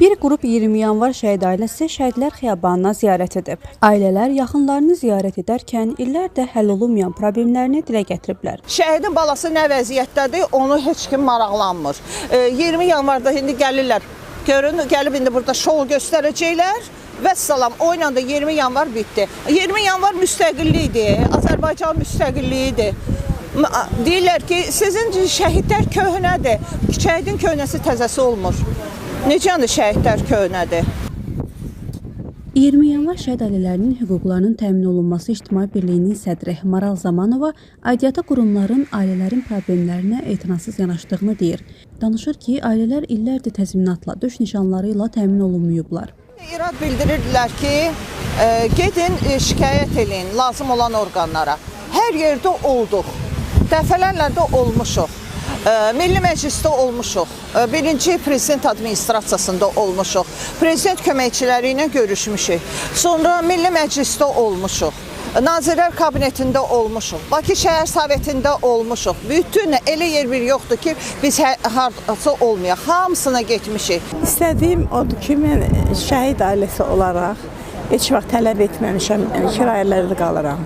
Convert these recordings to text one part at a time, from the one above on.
Bir qrup 20 yanvar şəhid ailəsi Şəhidlər Xiyabanına ziyarət edib. Ailələr yaxınlarını ziyarət edərkən illərdə həll olunmayan problemlərini dilə gətiriblər. Şəhidin balası nə vəziyyətdədir, onu heç kim maraqlanmır. E, 20 yanvarda indi gəlirlər. Görün, gəlib indi burada şou göstərəcəklər. Vəssalam, o ilə də 20 yanvar bitdi. 20 yanvar müstəqillikdir, Azərbaycan müstəqilliyidir. Deyirlər ki, sizin şəhidlər köhnədir. Şəhidin köhnəsi təzəsi olmur. Necədir şəhidlər köhnədir? 20 yanvar şəhid ailələrinin hüquqlarının təmin olunması İctimai Birliyinin sədri Maral Zamanova aidiyyatı qurumların ailələrin problemlərinə etinasız yanaşdığını deyir. Danışır ki, ailələr illərdir təzminatla, döş nişanları ilə təmin olunmayıblar. İrad bildirirdilər ki, e, gedin e, şikayət eləyin lazım olan orqanlara. Hər yerdə olduq. Dəfələrlə də olmuşuq. Milli Məclisdə olmuşuq. Birinci prezident administrasiyasında olmuşuq. Prezident köməkçiləri ilə görüşmüşük. Sonra Milli Məclisdə olmuşuq. Nazirlər Kabinetində olmuşuq. Bakı Şəhər Sovetində olmuşuq. Bütün elə yer bir yoxdur ki, biz hardasa olmayaq. Hamısına getmişik. İstədiyim odur ki, mən şəhid ailəsi olaraq heç vaxt tələb etməmişəm, kirayələrdə qalıram.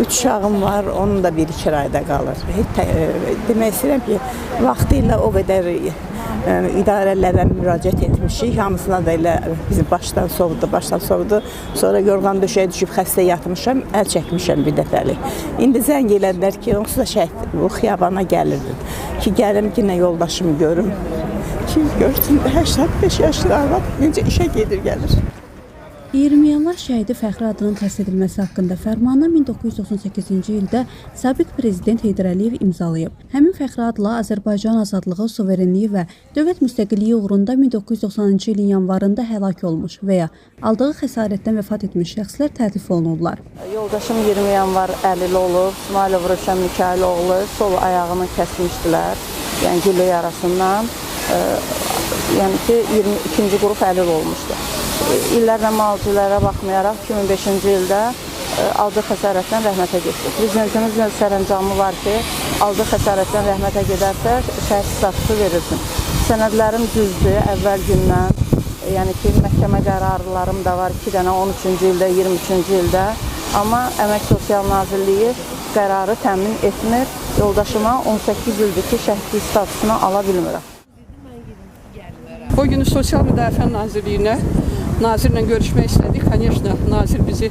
Üç uşağım var, onun da biri kirayədə qalır. E, demək istəyirəm ki, vaxtı ilə o qədər e, idarələrə müraciət etmişik. Hamısına da elə bizim başdan sovdu, başdan sovdu. Sonra yorğan döşəyə düşüb xəstə yatmışam, əl çəkmişəm bir dəfəlik. İndi zəng elədilər ki, onsuz da şəhid bu xiyabana gəlirdim. Ki gəlim ki, nə yoldaşımı görüm. Ki görsün 85 yaşlı arvad necə işə gedir gəlir. 20 yanvar şəhidi fəxri adının təsis edilməsi haqqında fərmanı 1998-ci ildə sabiq prezident Heydər Əliyev imzalayıb. Həmin fəxri adla Azərbaycan azadlığı, suverenliyi və dövlət müstəqilliyi uğrunda 1990-cı ilin yanvarında həlak olmuş və ya aldığı xəsarətdən vəfat etmiş şəxslər təltif olunurlar. Yoldaşım 20 yanvar əlil olub, İsmailov Rövşən Mikayıloğlu sol ayağını kəsmişdilər, yəni güllə yarasından. Yəni ki, 22-ci qrup əlil olmuşdu. İllərlə müalicələrə baxmayaraq 2005-ci ildə e, aldığı xəsarətdən rəhmətə getdi. Prezidentimizin sərəncamı var ki, aldığı xəsarətdən rəhmətə gedərsə şəhid statusu verilsin. Sənədlərim düzdür, əvvəl gündən E, yəni ki, məhkəmə qərarlarım da var 2 dənə 13-cü ildə, 23-cü ildə. Amma Əmək Sosial Nazirliyi qərarı təmin etmir. Yoldaşıma 18 ildir ki, şəhidlik statusunu ala bilmirəm. O günü Sosial Müdafiə Nazirliyinə Nazirlə görüşmə istədik. Kanyəşnə nazir bizi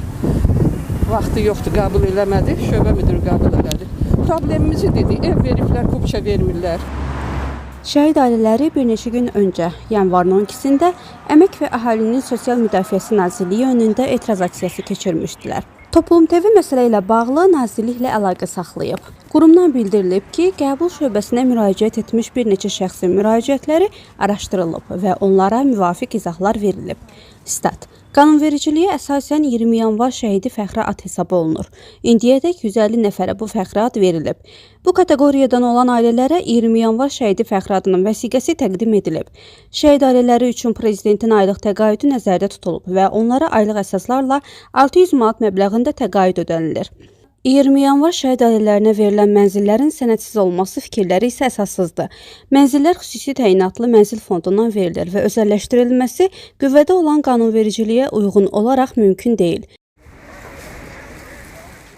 vaxtı yoxdur, qəbul eləmədi. Şöbə müdürü qəbul elədi. Problemimizi dedi, ev veriblər, kupça vermirlər. Şəhid ailələri bir neçə gün öncə, yəni yanvarın 12-sində Əmək və Əhalinin Sosial Müdafiəsi Nazirliyi önündə etiraz aksiyası keçirmişdilər. Toplum TV məsələ ilə bağlı nazirliklə əlaqə saxlayıb. Qurumdan bildirilib ki, qəbul şöbəsinə müraciət etmiş bir neçə şəxsin müraciətləri araşdırılıb və onlara müvafiq izahlar verilib. Stat. Qanunvericiliyə əsasən 20 yanvar şəhidi fəxri ad hesab olunur. İndiyədək 150 nəfərə bu fəxri ad verilib. Bu kateqoriyadan olan ailələrə 20 yanvar şəhidi fəxri adının vəsiqəsi təqdim edilib. Şəhid ailələri üçün prezidentin aylıq təqaüdü nəzərdə tutulub və onlara aylıq əsaslarla 600 manat məbləğində təqaüd ödənilir. 20 yanvar şəhid ailələrinə verilən mənzillərin sənədsiz olması fikirləri isə əsassızdır. Mənzillər xüsusi təyinatlı mənzil fondundan verilir və özəlləşdirilməsi qüvvədə olan qanunvericiliyə uyğun olaraq mümkün deyil.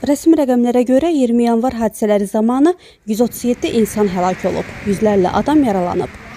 Rəsmi rəqəmlərə görə 20 yanvar hadisələri zamanı 137 insan həlak olub, yüzlərlə adam yaralanıb.